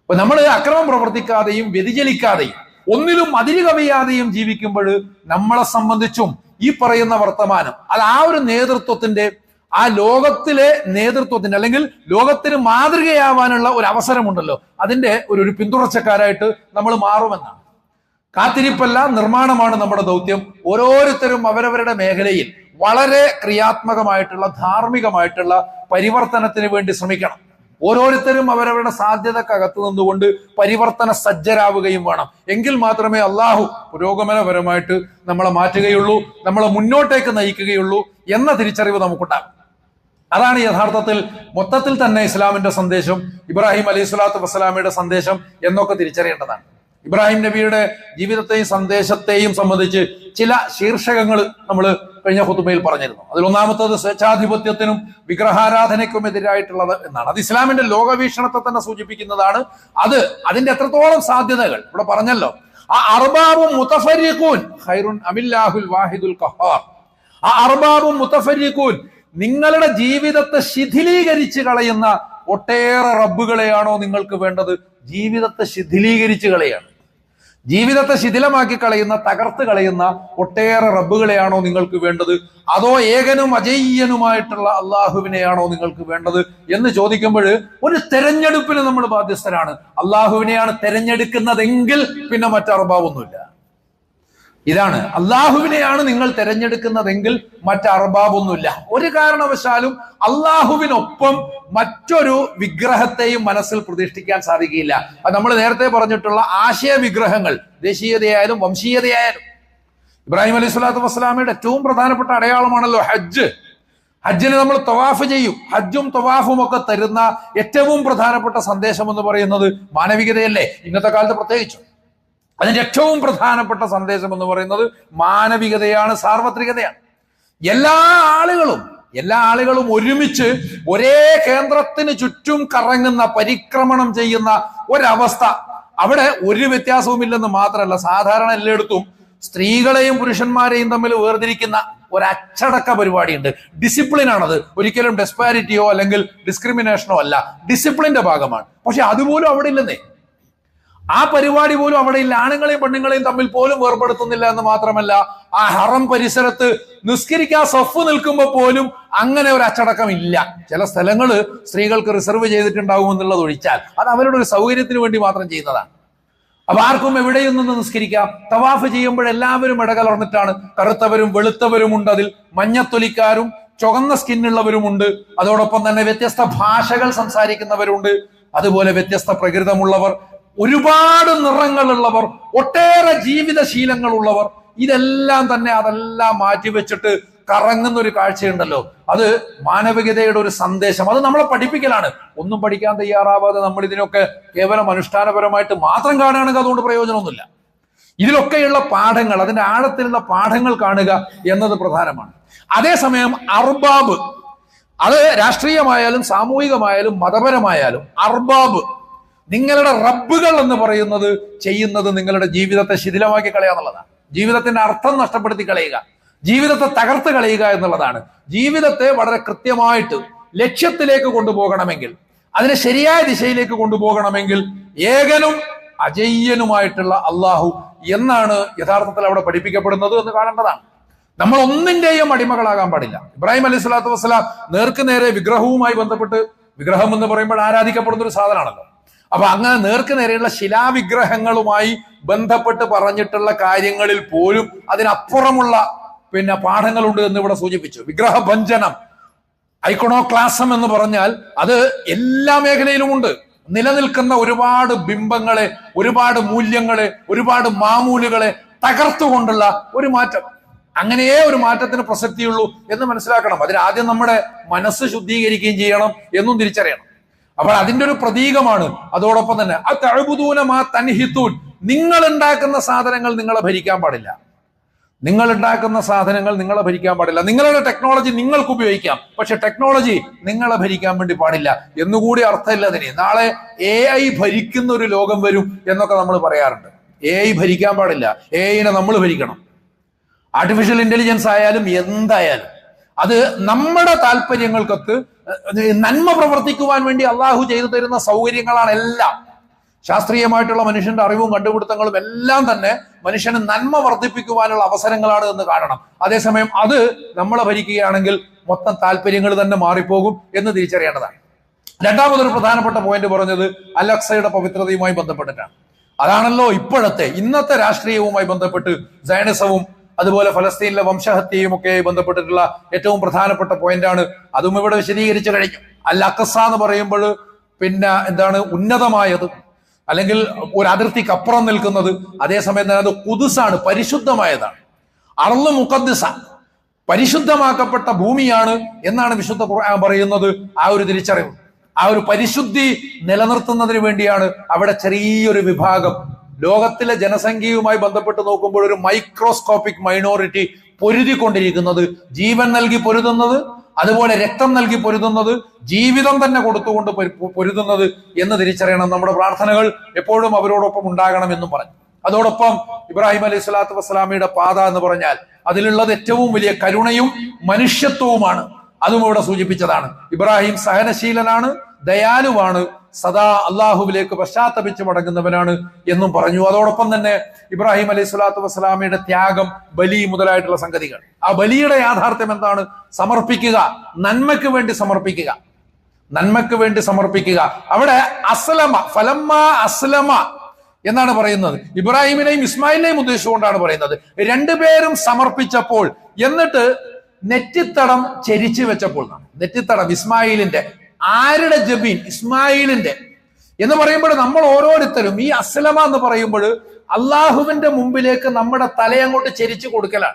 അപ്പൊ നമ്മൾ അക്രമം പ്രവർത്തിക്കാതെയും വ്യതിചലിക്കാതെയും ഒന്നിലും അതിര് കവിയാതെയും ജീവിക്കുമ്പോൾ നമ്മളെ സംബന്ധിച്ചും ഈ പറയുന്ന വർത്തമാനം അത് ആ ഒരു നേതൃത്വത്തിന്റെ ആ ലോകത്തിലെ നേതൃത്വത്തിന്റെ അല്ലെങ്കിൽ ലോകത്തിന് മാതൃകയാവാനുള്ള ഒരു അവസരമുണ്ടല്ലോ. അതിന്റെ ഒരു ഒരു പിന്തുടർച്ചക്കാരായിട്ട് നമ്മൾ മാറുമെന്നാണ്. കാത്തിരിപ്പല്ല നിർമ്മാണമാണ് നമ്മുടെ ദൗത്യം. ഓരോരുത്തരും അവരവരുടെ മേഖലയിൽ വളരെ ക്രിയാത്മകമായിട്ടുള്ള ധാർമ്മികമായിട്ടുള്ള പരിവർത്തനത്തിന് വേണ്ടി ശ്രമിക്കണം. ഓരോരുത്തരും അവരവരുടെ സാധ്യതക്കകത്ത് നിന്നുകൊണ്ട് പരിവർത്തന സജ്ജരാവുകയും വേണം. എങ്കിൽ മാത്രമേ അള്ളാഹു പുരോഗമനപരമായിട്ട് നമ്മളെ മാറ്റുകയുള്ളൂ നമ്മളെ മുന്നോട്ടേക്ക് നയിക്കുകയുള്ളൂ എന്ന തിരിച്ചറിവ് നമുക്കുണ്ടാകും. അതാണ് യഥാർത്ഥത്തിൽ മൊത്തത്തിൽ തന്നെ ഇസ്ലാമിന്റെ സന്ദേശം ഇബ്രാഹിം അലൈഹി സ്വലാത്തു വസ്സലാമയുടെ സന്ദേശം എന്നൊക്കെ തിരിച്ചറിയേണ്ടതാണ്. ഇബ്രാഹിം നബിയുടെ ജീവിതത്തെയും സന്ദേശത്തെയും സംബന്ധിച്ച് ചില ശീർഷകങ്ങൾ നമ്മൾ കഴിഞ്ഞ ഹുത്തുമയിൽ പറഞ്ഞിരുന്നു. അതിൽ ഒന്നാമത്തത് സ്വേച്ഛാധിപത്യത്തിനും വിഗ്രഹാരാധനയ്ക്കും എതിരായിട്ടുള്ളത് എന്നാണ്. അത് ഇസ്ലാമിന്റെ ലോകവീക്ഷണത്തെ തന്നെ സൂചിപ്പിക്കുന്നതാണ്. അത് അതിന്റെ എത്രത്തോളം സാധ്യതകൾ? ഇവിടെ പറഞ്ഞല്ലോ. ആ അർബാബും മുത്തഫരിഖൂൻ ഖൈറുൻ അമില്ലാഹുൽ വാഹിദുൽ ഖഹാർ. ആ അർബാബും മുത്തഫരിഖൂൻ നിങ്ങളുടെ ജീവിതത്തെ ശിഥിലീകരിച്ച് കളയുന്ന ഒട്ടേറെ റബ്ബുകളെയാണോ നിങ്ങൾക്ക് വേണ്ടത്? ജീവിതത്തെ ശിഥിലീകരിച്ച് കളയാണ്. ജീവിതത്തെ ശിഥിലമാക്കി കളയുന്ന തകർത്ത് കളയുന്ന ഒട്ടേറെ റബ്ബുകളെയാണോ നിങ്ങൾക്ക് വേണ്ടത്? അതോ ഏകനും അജയ്യനുമായിട്ടുള്ള അള്ളാഹുവിനെയാണോ നിങ്ങൾക്ക് വേണ്ടത്? എന്ന് ചോദിക്കുമ്പോൾ ഒരു തെരഞ്ഞെടുപ്പിന് നമ്മൾ ബാധ്യസ്ഥരാണ്. അള്ളാഹുവിനെയാണ് തെരഞ്ഞെടുക്കുന്നതെങ്കിൽ പിന്നെ മറ്ററുബാവൊന്നുമില്ല ഇതാണ്. അള്ളാഹുവിനെയാണ് നിങ്ങൾ തിരഞ്ഞെടുക്കുന്നതെങ്കിൽ മറ്ററുബാബൊന്നുമില്ല ഒരു കാരണവശാലും അള്ളാഹുവിനൊപ്പം മറ്റൊരു വിഗ്രഹത്തെയും മനസ്സിൽ പ്രതിഷ്ഠിക്കാൻ സാധിക്കില്ല അത് നമ്മൾ നേരത്തെ പറഞ്ഞിട്ടുള്ള ആശയ വിഗ്രഹങ്ങൾ ദേശീയതയായാലും വംശീയതയായാലും. ഇബ്രാഹിം അലൈഹി സ്വലാത്തു വസ്സലാമയുടെ ഏറ്റവും പ്രധാനപ്പെട്ട അടയാളമാണല്ലോ ഹജ്ജ്. ഹജ്ജിന് നമ്മൾ തവാഫ് ചെയ്യും. ഹജ്ജും തവാഫും ഒക്കെ തരുന്ന ഏറ്റവും പ്രധാനപ്പെട്ട സന്ദേശം എന്ന് പറയുന്നത് മാനവികതയല്ലേ? ഇന്നത്തെ കാലത്ത് പ്രത്യേകിച്ചും. അതിന്റെ ഏറ്റവും പ്രധാനപ്പെട്ട സന്ദേശം എന്ന് പറയുന്നത് മാനവികതയാണ് സാർവത്രികതയാണ്. എല്ലാ ആളുകളും എല്ലാ ആളുകളും ഒരുമിച്ച് ഒരേ കേന്ദ്രത്തിന് ചുറ്റും കറങ്ങുന്ന പരിക്രമണം ചെയ്യുന്ന ഒരവസ്ഥ. അവിടെ ഒരു വ്യത്യാസവുമില്ലെന്ന് മാത്രമല്ല സാധാരണ എല്ലായിടത്തും സ്ത്രീകളെയും പുരുഷന്മാരെയും തമ്മിൽ വേർതിരിക്കുന്ന ഒരു അച്ചടക്ക പരിപാടിയുണ്ട്. ഡിസിപ്ലിൻ ആണത് ഒരിക്കലും ഡെസ്പാരിറ്റിയോ അല്ലെങ്കിൽ ഡിസ്ക്രിമിനേഷനോ അല്ല. ഡിസിപ്ലിന്റെ ഭാഗമാണ്. പക്ഷെ അതുപോലും അവിടെ ഇല്ലെന്നേ. ആ പരിപാടി പോലും അവിടെ ഇല്ല. ആണുങ്ങളെയും പെണ്ണുങ്ങളെയും തമ്മിൽ പോലും വേർപെടുത്തുന്നില്ല എന്ന് മാത്രമല്ല ആ ഹറം പരിസരത്ത് നിസ്കരിക്കാൻ സഫ് നിൽക്കുമ്പോൾ പോലും അങ്ങനെ ഒരു അച്ചടക്കം ഇല്ല. ചില സ്ഥലങ്ങൾ സ്ത്രീകൾക്ക് റിസർവ് ചെയ്തിട്ടുണ്ടാകും എന്നുള്ളത് ഒഴിച്ചാൽ അത് അവരുടെ ഒരു സൗകര്യത്തിന് വേണ്ടി മാത്രം ചെയ്യുന്നതാണ്. അപ്പൊ ആർക്കും എവിടെയും നിന്ന് നിസ്കരിക്കാം. തവാഫ് ചെയ്യുമ്പോൾ എല്ലാവരും ഇടകലർന്നിട്ടാണ്. കറുത്തവരും വെളുത്തവരും ഉണ്ട് അതിൽ. മഞ്ഞത്തൊലിക്കാരും ചുവന്ന സ്കിന്നുള്ളവരുമുണ്ട്. അതോടൊപ്പം തന്നെ വ്യത്യസ്ത ഭാഷകൾ സംസാരിക്കുന്നവരുണ്ട്. അതുപോലെ വ്യത്യസ്ത പ്രകൃതമുള്ളവർ. ഒരുപാട് നിറങ്ങളുള്ളവർ ഒട്ടേറെ ജീവിതശീലങ്ങളുള്ളവർ ഇതെല്ലാം തന്നെ അതെല്ലാം മാറ്റിവെച്ചിട്ട് കറങ്ങുന്ന ഒരു കാഴ്ചയുണ്ടല്ലോ. അത് മാനവികതയുടെ ഒരു സന്ദേശം. അത് നമ്മളെ പഠിപ്പിക്കലാണ്. ഒന്നും പഠിക്കാൻ തയ്യാറാവാതെ നമ്മൾ ഇതിനൊക്കെ കേവലം അനുഷ്ഠാനപരമായിട്ട് മാത്രം കാണുകയാണെങ്കിൽ അതുകൊണ്ട് പ്രയോജനമൊന്നുമില്ല. ഇതിലൊക്കെയുള്ള പാഠങ്ങൾ അതിന്റെ ആഴത്തിലുള്ള പാഠങ്ങൾ കാണുക എന്നത് പ്രധാനമാണ്. അതേസമയം അർബാബ് അത് രാഷ്ട്രീയമായാലും സാമൂഹികമായാലും മതപരമായാലും അർബാബ് നിങ്ങളുടെ റബ്ബുകൾ എന്ന് പറയുന്നത് ചെയ്യുന്നത് നിങ്ങളുടെ ജീവിതത്തെ ശിഥിലമാക്കി കളയുക എന്നുള്ളതാണ് ജീവിതത്തിന്റെ അർത്ഥം നഷ്ടപ്പെടുത്തി കളയുക. ജീവിതത്തെ തകർത്ത് കളയുക എന്നുള്ളതാണ്. ജീവിതത്തെ വളരെ കൃത്യമായിട്ട് ലക്ഷ്യത്തിലേക്ക് കൊണ്ടുപോകണമെങ്കിൽ അതിനെ ശരിയായ ദിശയിലേക്ക് കൊണ്ടുപോകണമെങ്കിൽ ഏകനും അജയ്യനുമായിട്ടുള്ള അള്ളാഹു എന്നാണ് യഥാർത്ഥത്തിൽ അവിടെ പഠിപ്പിക്കപ്പെടുന്നത് എന്ന് കാണേണ്ടതാണ്. നമ്മൾ ഒന്നിന്റെയും അടിമകളാകാൻ പാടില്ല. ഇബ്രാഹിം അലൈഹി സ്വലാത്തു വസ്സലാം നേർക്കുനേരെ വിഗ്രഹവുമായി ബന്ധപ്പെട്ട് വിഗ്രഹം എന്ന് പറയുമ്പോൾ ആരാധിക്കപ്പെടുന്ന ഒരു സാധനമാണല്ലോ. അപ്പൊ അങ്ങനെ നേർക്ക് നേരെയുള്ള ശിലാവിഗ്രഹങ്ങളുമായി ബന്ധപ്പെട്ട് പറഞ്ഞിട്ടുള്ള കാര്യങ്ങളിൽ പോലും അതിനപ്പുറമുള്ള പിന്നെ പാഠങ്ങളുണ്ട് എന്ന് ഇവിടെ സൂചിപ്പിച്ചു. വിഗ്രഹഭഞ്ജനം ഐക്കണോക്ലാസം എന്ന് പറഞ്ഞാൽ അത് എല്ലാ മേഖലയിലുമുണ്ട്. നിലനിൽക്കുന്ന ഒരുപാട് ബിംബങ്ങളെ ഒരുപാട് മൂല്യങ്ങളെ ഒരുപാട് മാമൂലുകളെ തകർത്തുകൊണ്ടുള്ള ഒരു മാറ്റം. അങ്ങനെയേ ഒരു മാറ്റത്തിന് പ്രസക്തിയുള്ളൂ എന്ന് മനസ്സിലാക്കണം. അതിന് ആദ്യം നമ്മുടെ മനസ്സ് ശുദ്ധീകരിക്കുകയും ചെയ്യണം എന്നും തിരിച്ചറിയണം. അപ്പോൾ അതിന്റെ ഒരു പ്രതീകമാണ്. അതോടൊപ്പം തന്നെ ആ തഴുപുതൂനമാ നിങ്ങൾ ഉണ്ടാക്കുന്ന സാധനങ്ങൾ നിങ്ങളെ ഭരിക്കാൻ പാടില്ല. നിങ്ങൾ ഉണ്ടാക്കുന്ന സാധനങ്ങൾ നിങ്ങളെ ഭരിക്കാൻ പാടില്ല. നിങ്ങളുടെ ടെക്നോളജി നിങ്ങൾക്ക് ഉപയോഗിക്കാം. പക്ഷെ ടെക്നോളജി നിങ്ങളെ ഭരിക്കാൻ വേണ്ടി പാടില്ല. എന്നുകൂടി അർത്ഥമില്ല അതിന്. നാളെ എ ഐ ഭരിക്കുന്ന ഒരു ലോകം വരും എന്നൊക്കെ നമ്മൾ പറയാറുണ്ട്. എ ഐ ഭരിക്കാൻ പാടില്ല. എ ഐനെ നമ്മൾ ഭരിക്കണം. ആർട്ടിഫിഷ്യൽ ഇന്റലിജൻസ് ആയാലും എന്തായാലും അത് നമ്മുടെ താല്പര്യങ്ങൾക്കൊത്ത് നന്മ പ്രവർത്തിക്കുവാൻ വേണ്ടി അള്ളാഹു ചെയ്തു തരുന്ന സൗകര്യങ്ങളാണ് എല്ലാം. ശാസ്ത്രീയമായിട്ടുള്ള മനുഷ്യന്റെ അറിവും കണ്ടുപിടുത്തങ്ങളും എല്ലാം തന്നെ മനുഷ്യന് നന്മ വർദ്ധിപ്പിക്കുവാനുള്ള അവസരങ്ങളാണ് എന്ന് കാണണം. അതേസമയം അത് നമ്മളെ ഭരിക്കുകയാണെങ്കിൽ മൊത്തം താല്പര്യങ്ങൾ തന്നെ മാറിപ്പോകും എന്ന് തിരിച്ചറിയേണ്ടതാണ്. രണ്ടാമതൊരു പ്രധാനപ്പെട്ട പോയിന്റ് പറഞ്ഞത് അലക്സയുടെ പവിത്രതയുമായി ബന്ധപ്പെട്ടിട്ടാണ്. അതാണല്ലോ ഇപ്പോഴത്തെ ഇന്നത്തെ രാഷ്ട്രീയവുമായി ബന്ധപ്പെട്ട് സൈനിസവും അതുപോലെ ഫലസ്തീനിലെ വംശഹത്യയും ഒക്കെ ബന്ധപ്പെട്ടിട്ടുള്ള ഏറ്റവും പ്രധാനപ്പെട്ട പോയിന്റാണ് അതും ഇവിടെ വിശദീകരിച്ചു കഴിഞ്ഞു. അൽ അക്കസ എന്ന് പറയുമ്പോൾ പിന്നെ എന്താണ് ഉന്നതമായത്? അല്ലെങ്കിൽ ഒരു അതിർത്തിക്ക് അപ്പുറം നിൽക്കുന്നത്. അതേസമയം തന്നെ അത് കുതുസാണ് പരിശുദ്ധമായതാണ്. അർന്ന് മുഖദ്ദിസ പരിശുദ്ധമാക്കപ്പെട്ട ഭൂമിയാണ് എന്നാണ് വിശുദ്ധ ഖുർആൻ പറയുന്നത്. ആ ഒരു തിരിച്ചറിവ്. ആ ഒരു പരിശുദ്ധി നിലനിർത്തുന്നതിന് വേണ്ടിയാണ് അവിടെ ചെറിയൊരു വിഭാഗം ലോകത്തിലെ ജനസംഖ്യയുമായി ബന്ധപ്പെട്ട് നോക്കുമ്പോൾ ഒരു മൈക്രോസ്കോപ്പിക് മൈനോറിറ്റി പൊരുതിക്കൊണ്ടിരിക്കുന്നത് ജീവൻ നൽകി പൊരുതുന്നത് അതുപോലെ രക്തം നൽകി പൊരുതുന്നത് ജീവിതം തന്നെ കൊടുത്തുകൊണ്ട് പൊരു- പൊരുതുന്നത് എന്ന് തിരിച്ചറിയണം. നമ്മുടെ പ്രാർത്ഥനകൾ എപ്പോഴും അവരോടൊപ്പം ഉണ്ടാകണം എന്നും പറഞ്ഞു. അതോടൊപ്പം ഇബ്രാഹിം അലൈഹി സ്വലാത്തു വസ്സലാമിയുടെ പാത എന്ന് പറഞ്ഞാൽ അതിലുള്ളത് ഏറ്റവും വലിയ കരുണയും മനുഷ്യത്വവുമാണ്. അതും ഇവിടെ സൂചിപ്പിച്ചതാണ്. ഇബ്രാഹിം സഹനശീലനാണ്. ദയാലുവാണ്. സദാ അള്ളാഹുവിലേക്ക് പശ്ചാത്തപിച്ച് മടങ്ങുന്നവനാണ് എന്നും പറഞ്ഞു. അതോടൊപ്പം തന്നെ ഇബ്രാഹിം അലൈഹി സ്വലാത്തു വസ്സലാമയുടെ ത്യാഗം ബലി മുതലായിട്ടുള്ള സംഗതികൾ. ആ ബലിയുടെ യാഥാർത്ഥ്യം എന്താണ്? സമർപ്പിക്കുക. നന്മയ്ക്ക് വേണ്ടി സമർപ്പിക്കുക. നന്മയ്ക്ക് വേണ്ടി സമർപ്പിക്കുക. അവിടെ അസ്ലമ ഫലമ്മ അസ്ലമ എന്നാണ് പറയുന്നത്. ഇബ്രാഹിമിനെയും ഇസ്മായിലിനെയും ഉദ്ദേശിച്ചുകൊണ്ടാണ് പറയുന്നത്. രണ്ടുപേരും സമർപ്പിച്ചപ്പോൾ എന്നിട്ട് നെറ്റിത്തടം ചെരിച്ചു വെച്ചപ്പോൾ നെറ്റിത്തടം ഇസ്മായിലിന്റെ ആരുടെ ജബീൻ ഇസ്മായിലിന്റെ. എന്ന് പറയുമ്പോൾ നമ്മൾ ഓരോരുത്തരും ഈ അസ്ലമ എന്ന് പറയുമ്പോൾ അള്ളാഹുവിന്റെ മുമ്പിലേക്ക് നമ്മുടെ തലയങ്ങോട്ട് ചരിച്ചു കൊടുക്കലാണ്.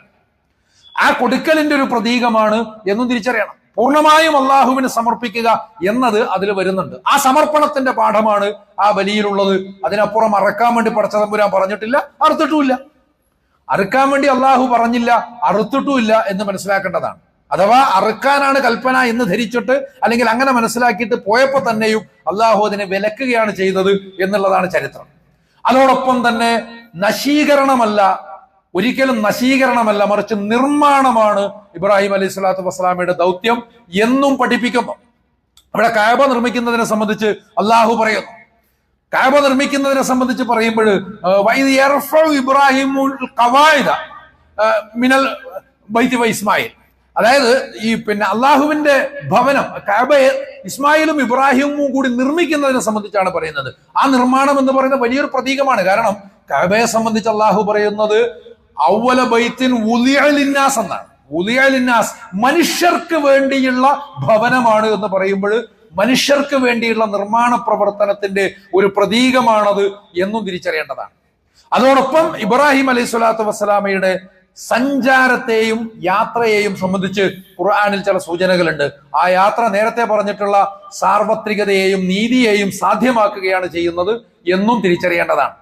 ആ കൊടുക്കലിന്റെ ഒരു പ്രതീകമാണ് എന്നും തിരിച്ചറിയണം. പൂർണമായും അള്ളാഹുവിന് സമർപ്പിക്കുക എന്നത് അതിൽ വരുന്നുണ്ട്. ആ സമർപ്പണത്തിന്റെ പാഠമാണ് ആ ബലിയിലുള്ളത്. അതിനപ്പുറം അറക്കാൻ വേണ്ടി പടച്ചതമ്പുരാൻ പറഞ്ഞിട്ടില്ല അറുത്തിട്ടുമില്ല. അറുക്കാൻ വേണ്ടി അള്ളാഹു പറഞ്ഞില്ല അറുത്തിട്ടുമില്ല എന്ന് മനസ്സിലാക്കേണ്ടതാണ്. അഥവാ അറുക്കാനാണ് കൽപ്പന എന്ന് ധരിച്ചിട്ട് അല്ലെങ്കിൽ അങ്ങനെ മനസ്സിലാക്കിയിട്ട് പോയപ്പോൾ തന്നെയും അള്ളാഹു അതിനെ വിലക്കുകയാണ് ചെയ്തത് എന്നുള്ളതാണ് ചരിത്രം. അതോടൊപ്പം തന്നെ നശീകരണമല്ല ഒരിക്കലും നശീകരണമല്ല മറിച്ച് നിർമ്മാണമാണ് ഇബ്രാഹിം അലൈഹി സ്വലാത്തു വസ്സലാമയുടെ ദൗത്യം എന്നും പഠിപ്പിക്കുന്നു. അവിടെ കായബ നിർമ്മിക്കുന്നതിനെ സംബന്ധിച്ച് അള്ളാഹു പറയുന്നു. കായബ നിർമ്മിക്കുന്നതിനെ സംബന്ധിച്ച് പറയുമ്പോൾ ഇബ്രാഹിമുൽ ഇബ്രാഹിം മിനൽ ബൈത്തി വ ഇസ്മായിൽ. അതായത് ഈ പിന്നെ അള്ളാഹുവിന്റെ ഭവനം കാബയെ ഇസ്മായിലും ഇബ്രാഹിമും കൂടി നിർമ്മിക്കുന്നതിനെ സംബന്ധിച്ചാണ് പറയുന്നത്. ആ നിർമ്മാണം എന്ന് പറയുന്നത് വലിയൊരു പ്രതീകമാണ്. കാരണം കാബയെ സംബന്ധിച്ച് അള്ളാഹു പറയുന്നത് ഔവല ബൈത്തിൻ ഉലിയലിന്നാസ് എന്നാണ്. ഉലിയലിന്നാസ് മനുഷ്യർക്ക് വേണ്ടിയുള്ള ഭവനമാണ് എന്ന് പറയുമ്പോൾ മനുഷ്യർക്ക് വേണ്ടിയുള്ള നിർമ്മാണ പ്രവർത്തനത്തിന്റെ ഒരു പ്രതീകമാണത് എന്നും തിരിച്ചറിയേണ്ടതാണ്. അതോടൊപ്പം ഇബ്രാഹിം അലൈഹി സ്വലാത്തു വസ്സലാമയുടെ സഞ്ചാരത്തെയും യാത്രയെയും സംബന്ധിച്ച് ഖുർആാനിൽ ചില സൂചനകളുണ്ട്. ആ യാത്ര നേരത്തെ പറഞ്ഞിട്ടുള്ള സാർവത്രികതയെയും നീതിയെയും സാധ്യമാക്കുകയാണ് ചെയ്യുന്നത് എന്നും തിരിച്ചറിയേണ്ടതാണ്.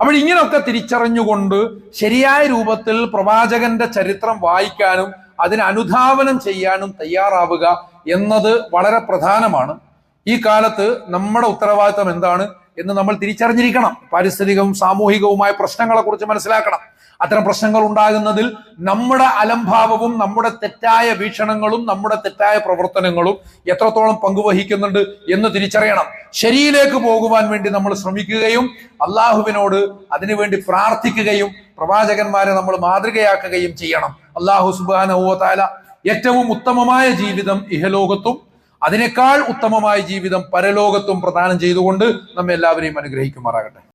അപ്പോൾ ഇങ്ങനെയൊക്കെ തിരിച്ചറിഞ്ഞുകൊണ്ട് ശരിയായ രൂപത്തിൽ പ്രവാചകന്റെ ചരിത്രം വായിക്കാനും അതിന് അനുധാവനം ചെയ്യാനും തയ്യാറാവുക എന്നത് വളരെ പ്രധാനമാണ്. ഈ കാലത്ത് നമ്മുടെ ഉത്തരവാദിത്തം എന്താണ് എന്ന് നമ്മൾ തിരിച്ചറിഞ്ഞിരിക്കണം. പാരിസ്ഥിതികവും സാമൂഹികവുമായ പ്രശ്നങ്ങളെ കുറിച്ച് മനസ്സിലാക്കണം. അത്തരം പ്രശ്നങ്ങൾ ഉണ്ടാകുന്നതിൽ നമ്മുടെ അലംഭാവവും നമ്മുടെ തെറ്റായ വീക്ഷണങ്ങളും നമ്മുടെ തെറ്റായ പ്രവർത്തനങ്ങളും എത്രത്തോളം പങ്കുവഹിക്കുന്നുണ്ട് എന്ന് തിരിച്ചറിയണം. ശരിയിലേക്ക് പോകുവാൻ വേണ്ടി നമ്മൾ ശ്രമിക്കുകയും അള്ളാഹുവിനോട് അതിനുവേണ്ടി പ്രാർത്ഥിക്കുകയും പ്രവാചകന്മാരെ നമ്മൾ മാതൃകയാക്കുകയും ചെയ്യണം. അള്ളാഹു സുബാനഹുവല ഏറ്റവും ഉത്തമമായ ജീവിതം ഇഹലോകത്തും അതിനേക്കാൾ ഉത്തമമായ ജീവിതം പരലോകത്തും പ്രദാനം ചെയ്തുകൊണ്ട് നമ്മെല്ലാവരെയും അനുഗ്രഹിക്കുമാറാകട്ടെ.